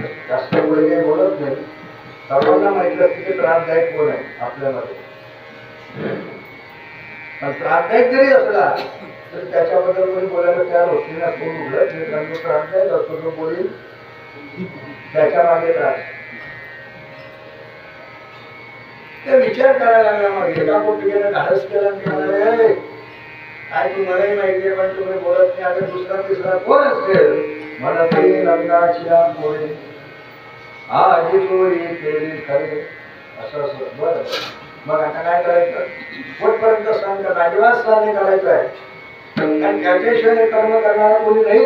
जास्त पुढे काही बोलत नाही. सर्वांना माहिती असते की त्रासदायक कोण आहे आपल्यामध्ये. पण त्रासदायक जरी असला तर त्याच्याबद्दल कोणी बोलायला तयार होत नाही. कोण उघडत नाही कारण तो त्रासदायक असतो तो बोलील त्याच्यामागे त्रास. ते विचार करायला लागला मग. एका पोटीने धाडस केला आणि म्हणाले काय तुम्हालाही माहिती आहे पण तुम्ही बोलत नाही. आता दुसरा तिसरा कोण असेल? म्हणते रंगाच्या पोळे आजी चोरी केली खरे. असं असं. बरं. मग आता काय करायचं? कुठपर्यंत सांग करता अजिबात करायचं आहे. कारण त्याच्याशिवाय कर्म करणारा कोणी नाही.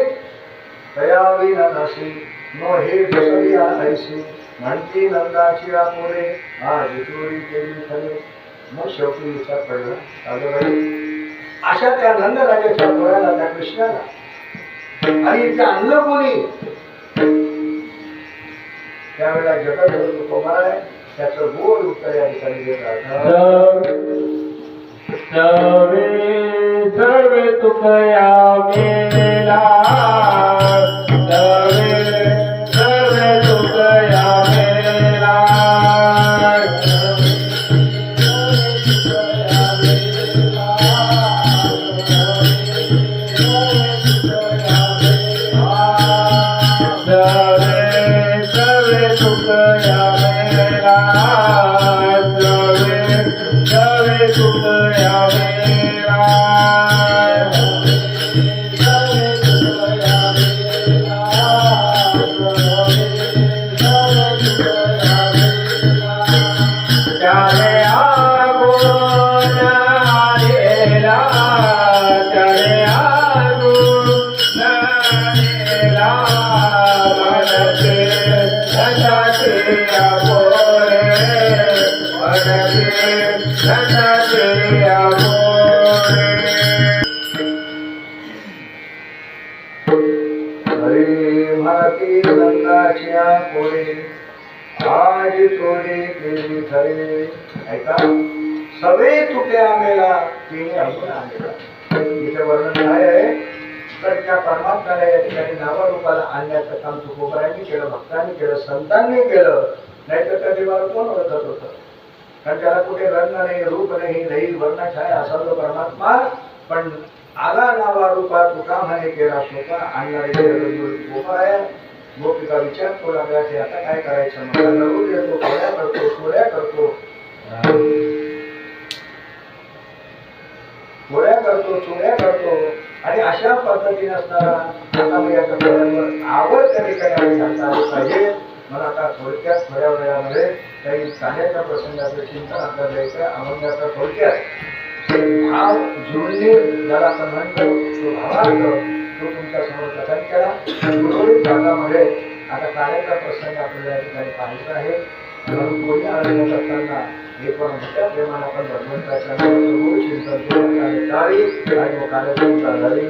दयावी नसी नो हे दुसरी ऐशी म्हणती नंदाची पोरे आजी चोरी केली खरे. मग शेवटी विचार पडला अगं अशा त्या नंदराजाच्या डोळ्याला त्या कृष्णाला आणि इथे आणलं कोणी? त्यावेळेला जगत कुमार आहे. त्याचं गोड उत्तर या ठिकाणी देत राहतात सर्वे सर्वे तुकया मेला सवे तुटे आमेला तिने अवगुण आणलेला इथे वर्णन काय आहे तर त्या परमात्म्याला या ठिकाणी नावारूपाला आणण्याचं काम तुकोबरांनी केलं भक्तांनी केलं संतांनी केलं नाही तर त्या देवाला कोण ओळखत होतं? कारण त्याला कुठे रंग नाही रूप नाही लई वर्णछाय असा तो परमात्मा पण आला नावा रूपा तुका म्हणे केला सोपा आणणारे गोपाळ आहे गोपिका विचार करू लागला की आता काय करायचं? मग रडू देतो खोड्या करतो सोड्या करतो. गोळ्या करतो चोऱ्या करतो. आणि अशा पद्धतीने असणारा आता मी आवड त्या ठिकाणी सांगता घालता आली पाहिजे. मला आता थोडक्यात थोड्या वेळामध्ये काही चाण्याच्या प्रसंगाचं चिंतन आपल्याला द्यायचं आहे. अभंगाचा थोडक्यात भाव जुळणे ज्याला आपण म्हणतो तो भावार्थ तो तुमच्यासमोर कथन केला उर्वरित भागामध्ये आता कार्याचा प्रसंग आपल्याला या ठिकाणी पाहायचा आहे. म्हणून कोणी आनंद असताना हे पण मोठ्या प्रेमाने आपण भगवंताच्या नावाचं चिंतन करून आणि टाळी आणि मग कार्यक्रम हरी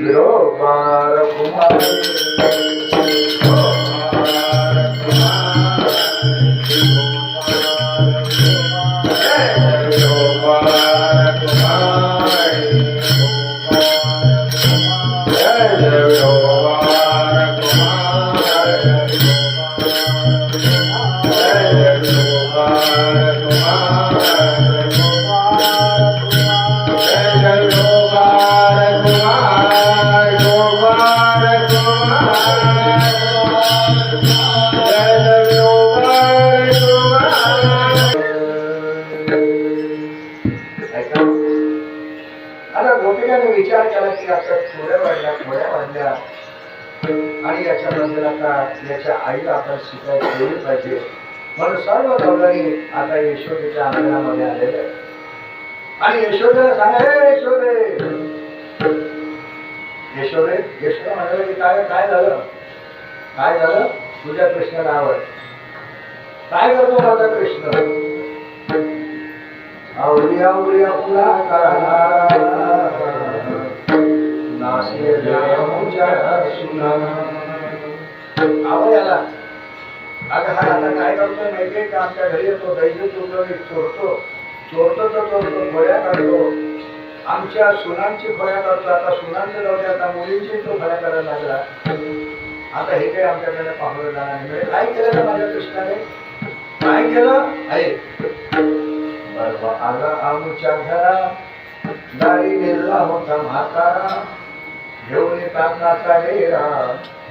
विरोबार कुमारी ऐका सर्व गवळणी आता यशोदेच्या अंगणामध्ये आलेलं आहेत. आणि यशोदेला सांगा हे यशोदे! यशोदे यशोदा म्हणाले की काय काय झालं? काय झालं? तुझ्या कृष्ण नाव आहे. काय करतो माझा कृष्ण? आवडी आवडी आपला करणारा नासे देवाच्या सुना. आवड याला? अगं हा आता काय करतोय माहितीये का? आमच्या घरी येतो दैज चोरतो चोरतो. चोरतो तर चोरतो खोड्या काढतो आमच्या सुनांची खोड्या काढतो आता सुनांचं जाऊ दे आता मुलींची तो खोड्या करायला लागला. आता हे काही आमच्याकडे पाहलं जाणार नाही. म्हणजे काय केलं ना माझ्या कृष्णाने? काय केलं? आहे. बरोबर आला आमच्या घरा. दारी निर्ला होता म्हातारा. घेऊन कापणाचा डेरा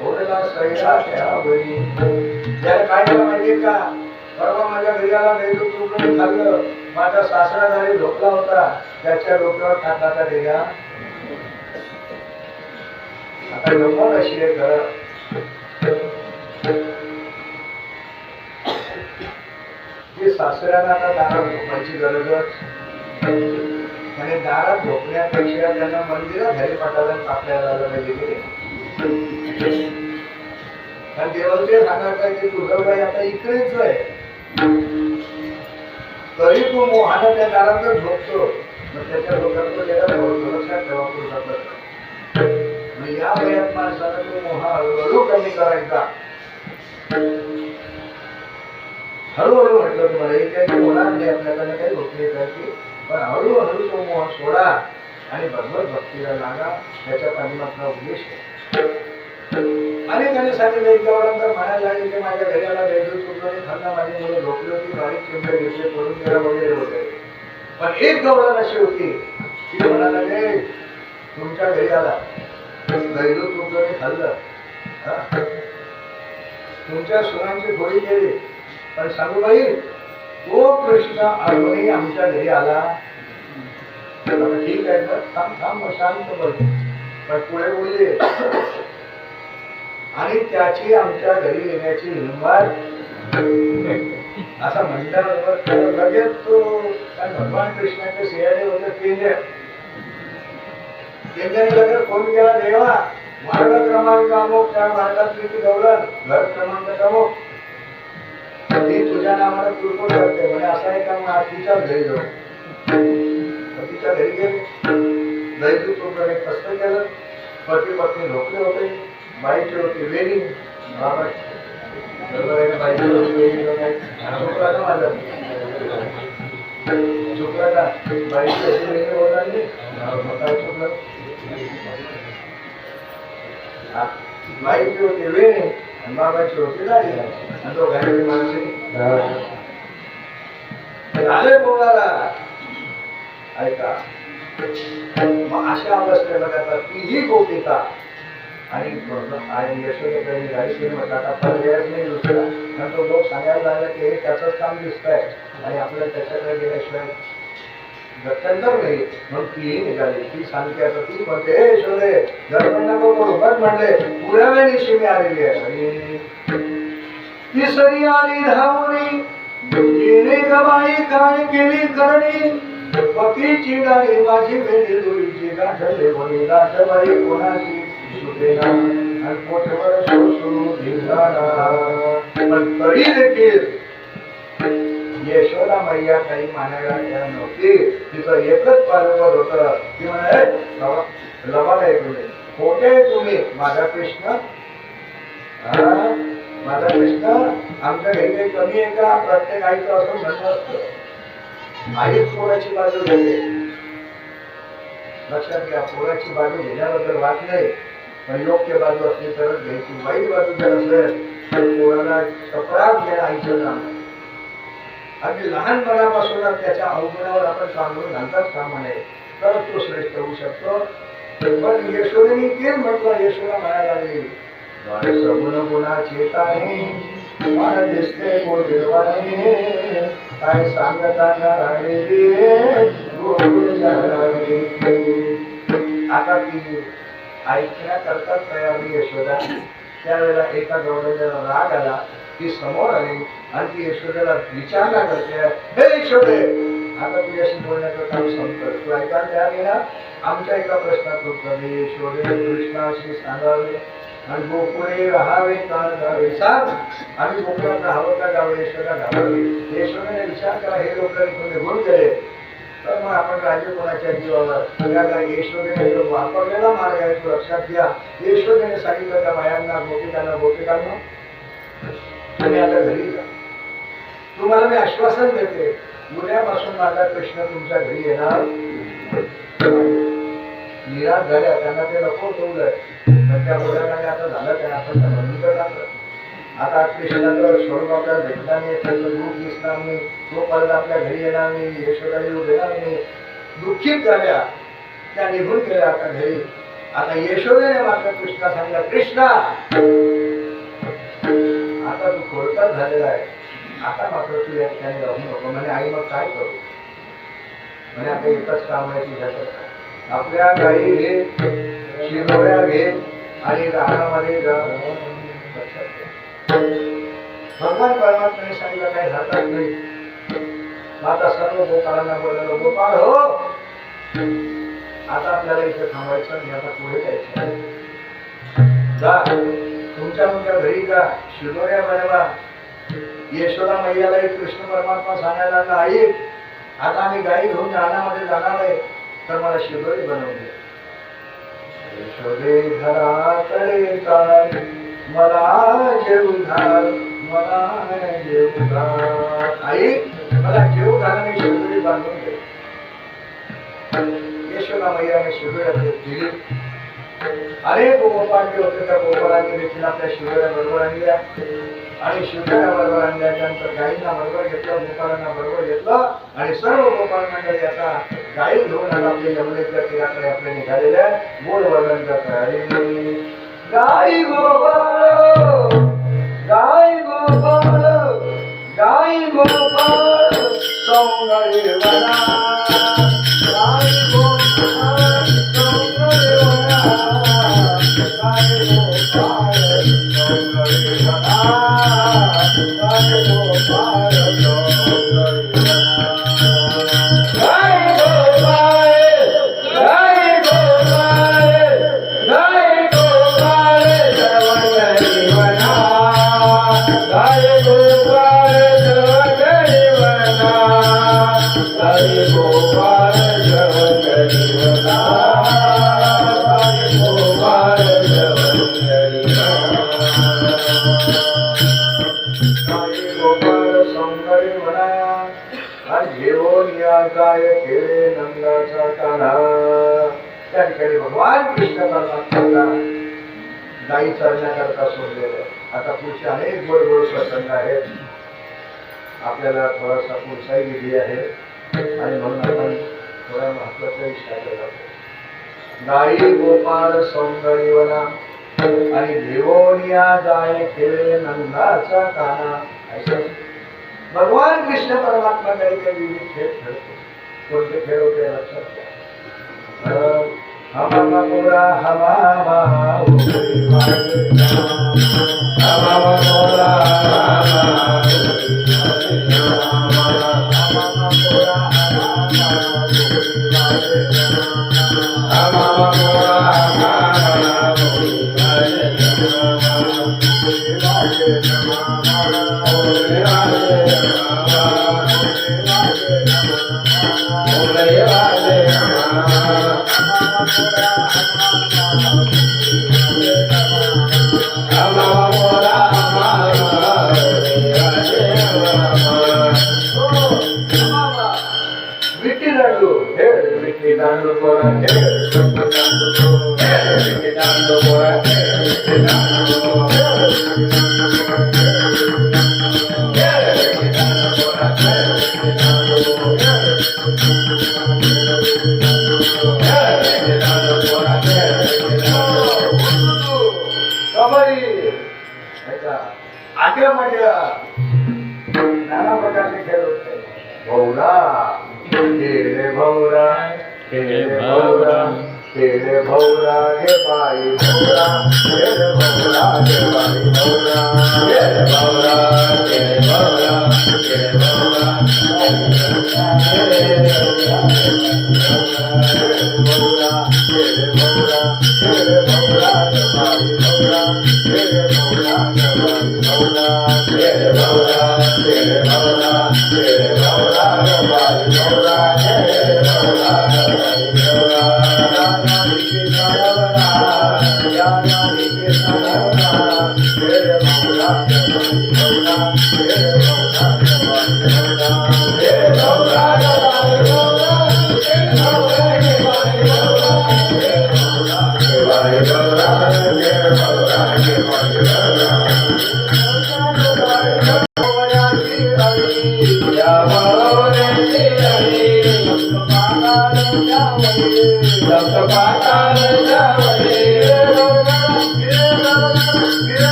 ओढला सैरा त्या बळी त्याला काय केलं माहितीये म्हणजे का? परवा माझ्या घरी आला खाल्लं. माझा सासरा झाली झोपला होता त्याच्या डोक्यावर टाकाचा डेरा आता गंमत अशी आहे घर. की सासऱ्यांना आता दारात झोपायची गरजच आणि दारात झोपण्यापेक्षा त्यांना मंदिरात हरी पाठाला जायला पाहिजे. कारण देवाचे सांगत काय ते तुझं बाई आता इकडेच आहे. तरी तो मोहानं त्या दारात झोपतो. मग त्याच्या लोकांचं त्याला लक्षात ठेवा पुरुषात या वयात माणसाला तो मोहा हळूहळू कमी करायचा. हळूहळू म्हटलं तुम्हाला एक काही होणार नाही आपल्याकडे काही होत नाही त्याची पण हळूहळू तो मोह सोडा आणि भगवत भक्तीला लागा. त्याच्या आपला उद्देश आहे. अनेकांनी सांगितले एक गवळणकर म्हणायला लागले की माझ्या घरी आला बेजूर चुकलं थंडा माझी मुलं झोपली होती बारीक चिंता घेतले पडून तिला वगैरे होते. पण एक गवळण अशी होती की म्हणाला रे तुमच्या घरी आला घरीलो तुमचं मी खाल्लं. हा? तुमच्या सुनांची गोळी गेली पण सांगू बाई तो कृष्ण अजूनही आमच्या घरी आला. ठीक आहे ना थांब थांब शांत बघ पण पुढे बोलले. आणि त्याची आमच्या घरी येण्याची हिंमत असा म्हणल्यानंतर लगेच तो भगवान कृष्णाचे सिंहाने होते केंद्र केंद्राने लगेच फोन केला देवा मार्ग क्रमांक अमुक त्या मार्गात किती दौलत घर क्रमांक अमुक. ती तुझ्या नावाला कुरकुर करते म्हणे असा एका मातीच्या घरी जाऊ पतीच्या घरी गेले. दैवी तुकडे कष्ट केलं. पती पत्नी झोपले होते. बाईची వేడి वेणी बाबा बरोबर बाईची होती वेणी होती बाबाची होती गाडी आणि तो घरी माणसे झाले बोलायला ऐका. मग अशा अवस्थेला त्याचा तीही गोपिका आणि आणि यशोदेकडे गाडी केली म्हटलं आता पर्यायच नाही दुसरा. कारण तो लोक सांगायला लागला की हे त्याचंच काम दिसत आहे आणि आपल्याला त्याच्याकडे गेल्याशिवाय गत्यंतर नाही. म्हणून ती निघाली. ती सांगते आता ती म्हणते हे यशोदे गडबड नको करू. बघ म्हणले पुऱ्या वेळी मी आलेली आहे. आणि तिसरी आली धावणी तिने गबाई काय केली करणी? पतीची गाडी माझी वेळी दुईची गाठले म्हणे गाठबाई कोणाची? सुटेना आणि पोटवर सोसू धिंगाणा पण तरी देखील यशोदा मैया काही मानायला तयार नव्हती. तिचं एकच पारंपर होत. ती म्हणे लबाला एक मिनिट खोटे तुम्ही. माझा कृष्ण हा? माझा कृष्ण आमच्या घरी काही कमी आहे का? प्रत्येक आईचं असं म्हणणं असतं. आईच पोराची बाजू घेते लक्षात घ्या पोराची बाजू घेण्याबद्दल वाद नाही. योग्य बाजू असली तरच घ्यायची. वाईट बाजू जर असेल तर पोराला चपराक घेणं आईचं अगदी लहानपणापासूनच त्याच्या अवगुणावर आपण सांगून घालतात कामा नये तर तो श्रेष्ठ होऊ शकतो. पण यशोदेने तेच म्हटलं यशोदा म्हणायला लागली सगुण गुणा चेता मला दिसते कोण गोडवाने काय सांगताना राहिलेली आता ती ऐकण्याकरता तयारी यशोदा. त्यावेळेला एका गवळ्याला राग आला ती समोर आली आणि ती यशोदाला विचारणा करते. हे यशोदे! आता तुझ्याशी बोलण्याचं काम संपत तू ऐकायला तयार गेला आमच्या एका प्रश्नात उत्तर दे. यशोदे कृष्णाशी सांगावे आणि गोकुळे राहावे का जावे सांग आम्ही गोकुळात राहावं का गावे यशोदा घालावी यशोदेने विचार करा हे लोक इथून निघून गेले. तर मग आपण राज्य कोणाच्या जीवावर? सगळ्यांना यशोदेने जो वापरलेला मार्ग आहे तो लक्षात घ्या. यशोदेने सांगितलं त्या बायांना गोपिकांना गोपिकांना तुम्ही आता घरी जा. तुम्हाला मी आश्वासन देते उद्यापासून माझा कृष्ण तुमच्या घरी येणार निराश झाल्या त्यांना ते नको ठेवलंय. पण त्या मुलांना आता झालं काय? आपण तर टाकलं आता कृष्णाचं स्वरूप आपल्याला भेटणार नाही त्याचं दिसणार नाही. तो परत आपल्या घरी येणार नाही यशोदा येणार देणार नाही. दुःखीत झाल्या. त्या निघून गेल्या आता घरी. आता यशोदेने मात्र कृष्णा सांगितलं कृष्णा आता तू खोडकर झालेला आहे. आता मात्र तू या ठिकाणी राहू नको. म्हणे आई मग काय करू? म्हणे आता एकच काम आहे तुझ्याकडे. आपल्या गाई घे शिरोड्या घे आणि रानामध्ये जा. भगवान परमात्म्याने सांगितलं काही जातात नाही. आता सर्व गोपाळांना बोललो गोपाळ हो. आता आपल्याला इथे थांबायचं आणि आता पुढे जायचं. जा तुमच्या मुलगा घरी जा शिरोऱ्या बनवा यशोदा मैयाला एक कृष्ण परमात्मा सांगायला लागला आई आता आम्ही गाई घेऊन रानामध्ये जाणार आहे तर मला शिदोरी बनवून यशोदे घराकडे मला घेऊ घाल मला घेऊ घाल आई मला घेऊ घाल मी शिदोरी बांधून घे यशोदा मैयाने शिदोऱ्या दिली अनेक गोपांडे होते त्या गोपाळांनी देखील आपल्या शिवऱ्या बरोबर आणल्या. आणि शिवऱ्या बरोबर आणल्यानंतर गायींना बरोबर घेतलं गोपाळांना बरोबर घेतलं. आणि सर्व गोपाळ मंडळी आता गायी घेऊन आता आपल्या यमुनेच्या तीराकडे आपले निघालेल्या मूळ वर्णन करतात गाई गोपाळ गाय गोपाळ गाय गोपाळ सौंदर्य वना गाय गोपाळ सौंदर्य वना गाय गोपाळ सौंदर्य वना गाय गोपाळ वना गाई सौंदर्य या नंदाचा त्या ठिकाणी भगवान गाई चरण्याकरता सोडलेलं आता पुढचे अनेक गोड गोड प्रसंग आहेत आपल्याला थोडासा पुढचाही विधी आहे आणि म्हणून आपण थोडा महत्त्वाचा विचारला जातो गाई गोपाळ सौंदर्यवना आणि घेऊन या गाय खेळे नंदाचा काना. असं भगवान कृष्ण परमात्मा काही काही विविध खेळ खेळतो. कोणते खेळ होते लक्षात घ्या हम हमामा पुरा हमामा उभे वागे हमामा मोरा हमामा हमामा Yeah. मोरा विटी बाई भौरा खेळ भौरा घे बाई भौरा Gracias.